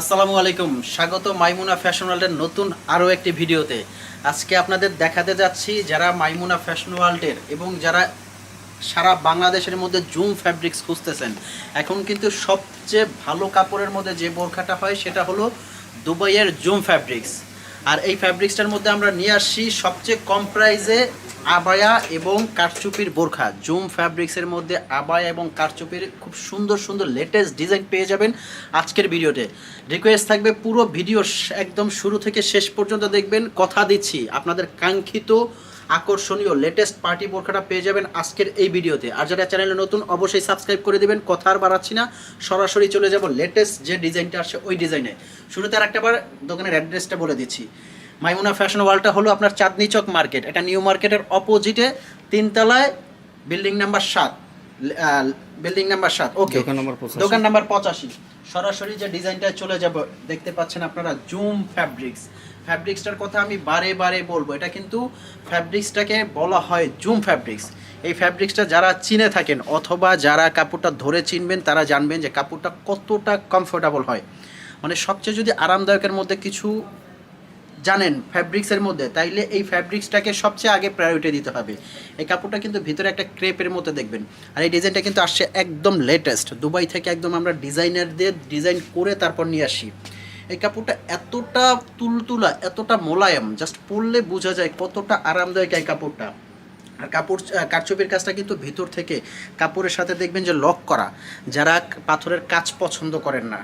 আসসালামু আলাইকুম। স্বাগত মাইমুনা ফ্যাশন ওয়ার্ল্ডের নতুন আরও একটি ভিডিওতে। আজকে আপনাদের দেখাতে যাচ্ছি যারা মাইমুনা ফ্যাশন ওয়ার্ল্ডের এবং যারা সারা বাংলাদেশের মধ্যে জুম ফ্যাব্রিক্স খুঁজতেছেন। এখন কিন্তু সবচেয়ে ভালো কাপড়ের মধ্যে যে বোরখাটা হয় সেটা হলো দুবাইয়ের জুম ফ্যাব্রিক্স আর এই ফ্যাব্রিক্সটার মধ্যে আমরা নিয়ে আসছি সবচেয়ে কম প্রাইসে আবায়া এবং কারচুপির বোরখা। জুম ফ্যাব্রিক্সের মধ্যে আবায়া এবং কারচুপির খুব সুন্দর সুন্দর লেটেস্ট ডিজাইন পেয়ে যাবেন আজকের ভিডিওতে। রিকোয়েস্ট থাকবে পুরো ভিডিও একদম শুরু থেকে শেষ পর্যন্ত দেখবেন। কথা দিচ্ছি, আপনাদের কাঙ্ক্ষিত আকর্ষণীয় লেটেস্ট পার্টি বোরখাটা পেয়ে যাবেন আজকের এই ভিডিওতে। আর যারা চ্যানেলে নতুন, অবশ্যই সাবস্ক্রাইব করে দেবেন, কথা আর বাড়াচ্ছি না। সরাসরি চলে যাব লেটেস্ট যে ডিজাইনটা আসছে ওই ডিজাইনে শুরুতে আর একটাবার দোকানের অ্যাড্রেসটা বলে দিচ্ছি। মাইমুনা ফ্যাশন ওয়ালটা হলো আপনার চাঁদনি চক মার্কেট এটা নিউ মার্কেটের অপোজিটে তিনতলায় বিল্ডিং নাম্বার সাত। বিল্ডিং নাম্বার সাত ওকে দোকান নম্বর পঁচাশি। সরাসরি যে ডিজাইনটা চলে যাব দেখতে পাচ্ছেন আপনারা জুম ফ্যাব্রিক্স ফ্যাব্রিক্সটার কথা আমি বারে বারে বলব। এটা কিন্তু ফ্যাব্রিক্সটাকে বলা হয় জুম ফ্যাব্রিক্স এই ফ্যাব্রিক্সটা যারা চিনে থাকেন অথবা যারা কাপড়টা ধরে চিনবেন তারা জানবেন যে কাপড়টা কতটা কমফোর্টেবল হয়। মানে সবচেয়ে যদি আরামদায়কের মধ্যে কিছু জানেন ফ্যাব্রিক্সের মধ্যে, তাইলে এই ফ্যাব্রিক্সটাকে সবচেয়ে আগে প্রায়োরিটি দিতে হবে। এই কাপড়টা কিন্তু ভিতরে একটা ক্রেপের মধ্যে দেখবেন। আর এই ডিজাইনটা কিন্তু আসছে একদম লেটেস্ট দুবাই থেকে একদম আমরা ডিজাইনারদের ডিজাইন করে তারপর নিয়ে আসি। এই কাপড়টা এতটা তুলতুলা, এতটা মোলায়েম জাস্ট পরলে বোঝা যায় কতটা আরামদায়ক এই কাপড়টা। আর কাপড় কারচুপির কাজটা কিন্তু ভিতর থেকে কাপড়ের সাথে দেখবেন যে লক করা। যারা পাথরের কাজ পছন্দ করেন না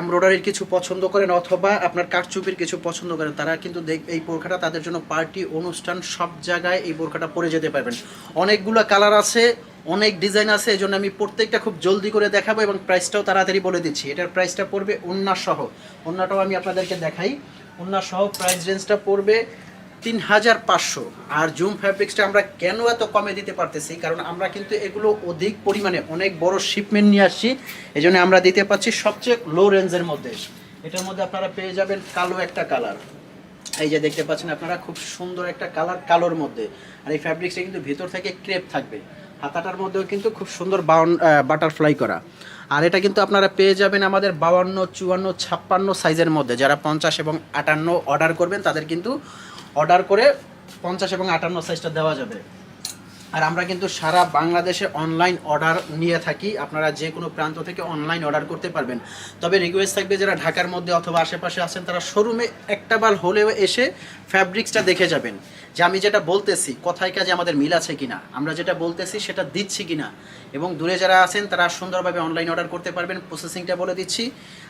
এমব্রয়ডারির কিছু পছন্দ করেন অথবা আপনার কাঠচুপির কিছু পছন্দ করেন, তারা কিন্তু দেখ এই বোরখাটা তাদের জন্য পার্টি, অনুষ্ঠান, সব জায়গায় এই বোরখাটা পরে যেতে পারবেন। অনেকগুলো কালার আছে, অনেক ডিজাইন আছে এই জন্য আমি প্রত্যেকটা খুব জলদি করে দেখাবো এবং প্রাইসটাও তাড়াতাড়ি বলে দিচ্ছি। এটার প্রাইসটা পড়বে অন্যাসহ সহ ওন্নাটাও আমি আপনাদেরকে দেখাই। সহ প্রাইস রেঞ্জটা পড়বে তিন হাজার পাঁচশো। আর জুম ফ্যাব্রিক্সটা আমরা কেন এত কমে দিতে পারতেছি? কারণ আমরা কিন্তু এগুলো অধিক পরিমাণে অনেক বড় শিপমেন্ট নিয়ে আসছি। এই জন্য আমরা দিতে পারছি সবচেয়ে লো রেঞ্জের মধ্যে। এটার মধ্যে আপনারা পেয়ে যাবেন কালো একটা কালার এই যে দেখতে পাচ্ছেন আপনারা, খুব সুন্দর একটা কালার কালোর মধ্যে। আর এই ফ্যাব্রিক্সটা কিন্তু ভিতর থেকে ক্রেপ থাকবে। হাতাটার মধ্যেও কিন্তু খুব সুন্দর বাউন বাটারফ্লাই করা। আর এটা কিন্তু আপনারা পেয়ে যাবেন আমাদের বাউান্ন, চুয়ান্ন, ছাপ্পান্ন সাইজের মধ্যে। যারা পঞ্চাশ এবং আটান্ন অর্ডার করবেন, তাদের কিন্তু অর্ডার করে পঞ্চাশ এবং আটান্ন সাইজটা দেওয়া যাবে। আর আমরা কিন্তু সারা বাংলাদেশে অনলাইন অর্ডার নিয়ে থাকি। আপনারা যে কোনো প্রান্ত থেকে অনলাইন অর্ডার করতে পারবেন। তবে রিকোয়েস্ট থাকবে যারা ঢাকার মধ্যে অথবা আশেপাশে আছেন, তারা শোরুমে একটা বার হলেও এসে ফ্যাব্রিক্সটা দেখে যাবেন। যে আমি যেটা বলতেছি, কথায় কাজে আমাদের মিল আছে কি না আমরা যেটা বলতেছি, সেটা দিচ্ছি কি না এবং দূরে যারা আছেন, তারা সুন্দরভাবে অনলাইন অর্ডার করতে পারবেন। প্রসেসিংটা বলে দিচ্ছি।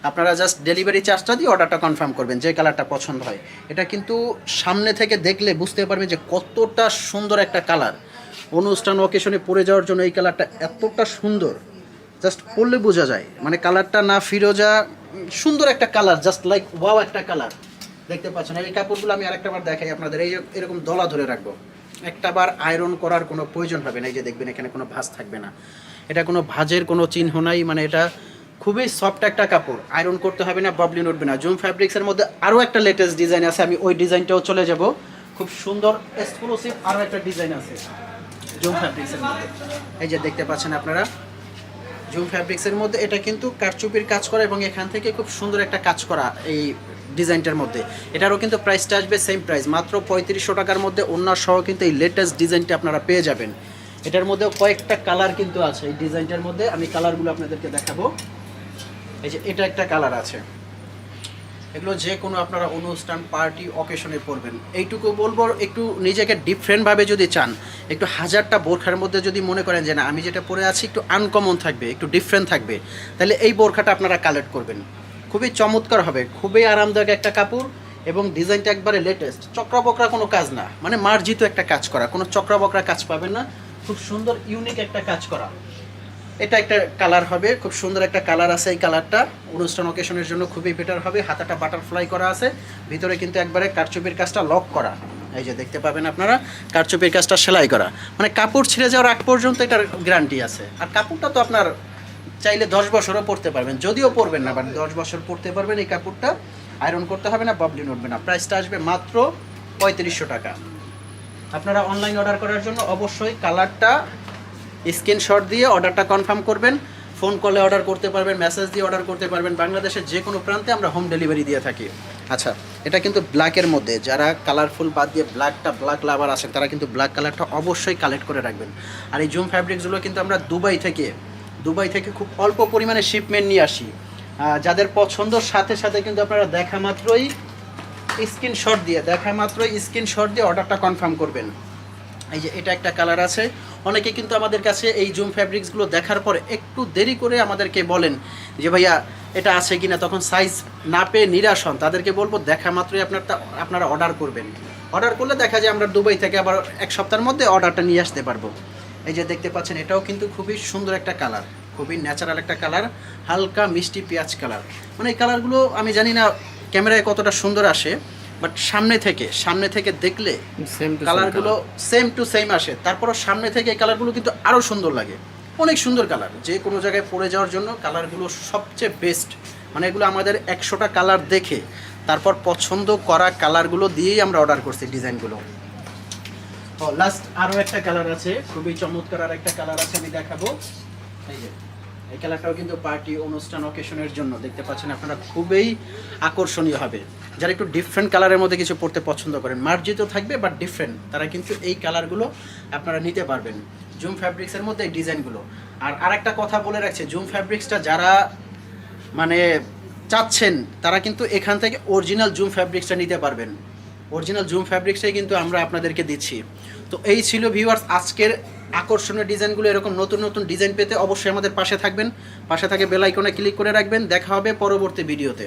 আপনারা জাস্ট ডেলিভারি চার্জটা দিয়ে অর্ডারটা কনফার্ম করবেন, যে কালারটা পছন্দ হয়। এটা কিন্তু সামনে থেকে দেখলে বুঝতে পারবেন যে কতটা সুন্দর একটা কালার অনুষ্ঠান ওকেশনে পরে যাওয়ার জন্য এই কালারটা এতটা সুন্দর। জাস্ট পরলে বোঝা যায়। মানে কালারটা না ফিরোজা সুন্দর একটা কালার জাস্ট লাইক ওয়াও একটা কালার দেখতে পাচ্ছেন, এই কাপড়গুলো আমি আরেকটা বার দেখাই আপনাদের। এই এরকম দলা ধরে রাখব। একটা বার আয়রন করার কোনো প্রয়োজন হবে না। এই যে দেখবেন, এখানে কোনো ভাঁজ থাকবে না। এটা কোনো ভাঁজের কোনো চিহ্ন নাই। মানে এটা খুবই সফট একটা কাপড়। আয়রন করতে হবে না ববলিন উঠবে না। জুম ফ্যাব্রিক্সের মধ্যে আরও একটা লেটেস্ট ডিজাইন আছে। আমি ওই ডিজাইনটাও চলে যাব। খুব সুন্দর এক্সক্লুসিভ আরও একটা ডিজাইন আছে। জুম ফ্যাব্রিক্সের মধ্যে। এই যে দেখতে পাচ্ছেন আপনারা, জুম ফ্যাব্রিক্সের মধ্যে এটা কিন্তু কারচুপির কাজ করা এবং এখান থেকে খুব সুন্দর একটা কাজ করা এই ডিজাইনটার মধ্যে। এটারও কিন্তু প্রাইসটা আসবে সেম প্রাইস মাত্র পঁয়ত্রিশশো টাকার মধ্যে অন্য সহ কিন্তু এই লেটেস্ট ডিজাইনটা আপনারা পেয়ে যাবেন। এটার মধ্যে কয়েকটা কালার কিন্তু আছে। এই ডিজাইনটার মধ্যে আমি কালারগুলো আপনাদেরকে দেখাবো। এই যে এটা একটা কালার আছে। এগুলো যে কোনো আপনারা অনুষ্ঠান, পার্টি, অকেশনে পরবেন এইটুকু বলব, একটু নিজেকে ডিফারেন্টভাবে যদি চান, একটু হাজারটা বোরখার মধ্যে যদি মনে করেন যে না, আমি যেটা পরে আছি, একটু আনকমন থাকবে, একটু ডিফারেন্ট থাকবে, তাহলে এই বোরখাটা আপনারা কালেক্ট করবেন। খুবই চমৎকার হবে, খুবই আরামদায়ক একটা কাপড় এবং ডিজাইনটা একবারে লেটেস্ট চক্রা বকরা কোনো কাজ না মানে মার্জিত একটা কাজ করা, কোনো চক্রা বকরা কাজ পাবেন না, খুব সুন্দর ইউনিক একটা কাজ করা। এটা একটা কালার হবে, খুব সুন্দর একটা কালার আছে এই কালারটা অনুষ্ঠান অকেশনের জন্য খুবই বেটার হবে। হাতাটা বাটারফ্লাই করা আছে। ভিতরে কিন্তু একবারে কারচুপির কাজটা লক করা। এই যে দেখতে পাবেন আপনারা, কারচুপির কাজটা সেলাই করা। মানে কাপড় ছিঁড়ে যাওয়ার আগ পর্যন্ত এটার গ্যারান্টি আছে। আর কাপড়টা তো আপনার চাইলে দশ বছরও পরতে পারবেন। যদিও পরবেন না বাট দশ বছর পরতে পারবেন এই কাপড়টা। আয়রন করতে হবে না বাবলিন উঠবে না। প্রাইসটা আসবে মাত্র পঁয়ত্রিশশো টাকা। আপনারা অনলাইন অর্ডার করার জন্য অবশ্যই কালারটা স্ক্রিনশট দিয়ে অর্ডারটা কনফার্ম করবেন, ফোন কলে অর্ডার করতে পারবেন, মেসেজ দিয়ে অর্ডার করতে পারবেন, বাংলাদেশের যে কোনো প্রান্তে আমরা হোম ডেলিভারি দিয়ে থাকি। আচ্ছা এটা কিন্তু ব্ল্যাকের মধ্যে, যারা কালারফুল বাদ দিয়ে ব্ল্যাকটা ব্ল্যাক লাভার আছেন, তারা কিন্তু ব্ল্যাক কালারটা অবশ্যই কালেক্ট করে রাখবেন। আর এই জুম ফ্যাব্রিক্সগুলো কিন্তু আমরা দুবাই থেকে দুবাই থেকে খুব অল্প পরিমাণে শিপমেন্ট নিয়ে আসি। যাদের পছন্দর সাথে সাথে কিন্তু আপনারা দেখা মাত্রই স্ক্রিনশট দিয়ে, দেখা মাত্রই স্ক্রিনশট দিয়ে অর্ডারটা কনফার্ম করবেন। এই যে এটা একটা কালার আছে অনেকে কিন্তু আমাদের কাছে এই জুম ফ্যাব্রিক্সগুলো দেখার পরে একটু দেরি করে আমাদেরকে বলেন যে, ভাইয়া, এটা আছে কিনা? তখন সাইজ না পেয়ে নিরাশ হন। তাদেরকে বলব, দেখা মাত্রই আপনার আপনারা অর্ডার করবেন। অর্ডার করলে দেখা যায় আমরা দুবাই থেকে আবার এক সপ্তাহের মধ্যে অর্ডারটা নিয়ে আসতে পারব। এই যে দেখতে পাচ্ছেন, এটাও কিন্তু খুবই সুন্দর একটা কালার খুবই ন্যাচারাল একটা কালার হালকা মিষ্টি পেঁয়াজ কালার মানে এই কালারগুলো আমি জানি না ক্যামেরায় কতটা সুন্দর আসে। বাট সামনে থেকে সামনে থেকে দেখলে কালারগুলো সেম টু সেম আসে। তারপরও সামনে থেকে এই কালারগুলো কিন্তু আরও সুন্দর লাগে। অনেক সুন্দর কালার যে কোনো জায়গায় পড়ে যাওয়ার জন্য কালারগুলো সবচেয়ে বেস্ট মানে এগুলো আমাদের একশোটা কালার দেখে তারপর পছন্দ করা কালারগুলো দিয়েই আমরা অর্ডার করছি ডিজাইনগুলো। লাস্ট আরও একটা কালার আছে। খুবই চমৎকার আর একটা কালার আছে আমি দেখাবো। এই যে। এই কালারটাও কিন্তু পার্টি, অনুষ্ঠান অকেশনের জন্য দেখতে পাচ্ছেন আপনারা খুবই আকর্ষণীয় হবে। যারা একটু ডিফারেন্ট কালারের মধ্যে কিছু পড়তে পছন্দ করেন, মার্জিত থাকবে বাট ডিফারেন্ট তারা কিন্তু এই কালারগুলো আপনারা নিতে পারবেন। জুম ফ্যাব্রিক্সের মধ্যে এই ডিজাইনগুলো আর আরেকটা কথা বলে রাখছে জুম ফ্যাব্রিক্সটা যারা মানে চাচ্ছেন, তারা কিন্তু এখান থেকে অরিজিনাল জুম ফ্যাব্রিক্সটা নিতে পারবেন। অরিজিনাল জুম ফ্যাব্রিক্সটাই কিন্তু আমরা আপনাদেরকে দিচ্ছি। তো এই ছিল ভিউয়ার্স আজকের আকর্ষণীয় ডিজাইনগুলো, এরকম নতুন নতুন ডিজাইন পেতে অবশ্যই আমাদের পাশে থাকবেন। পাশে থাকে বেল ক্লিক করে রাখবেন। দেখা হবে পরবর্তী ভিডিওতে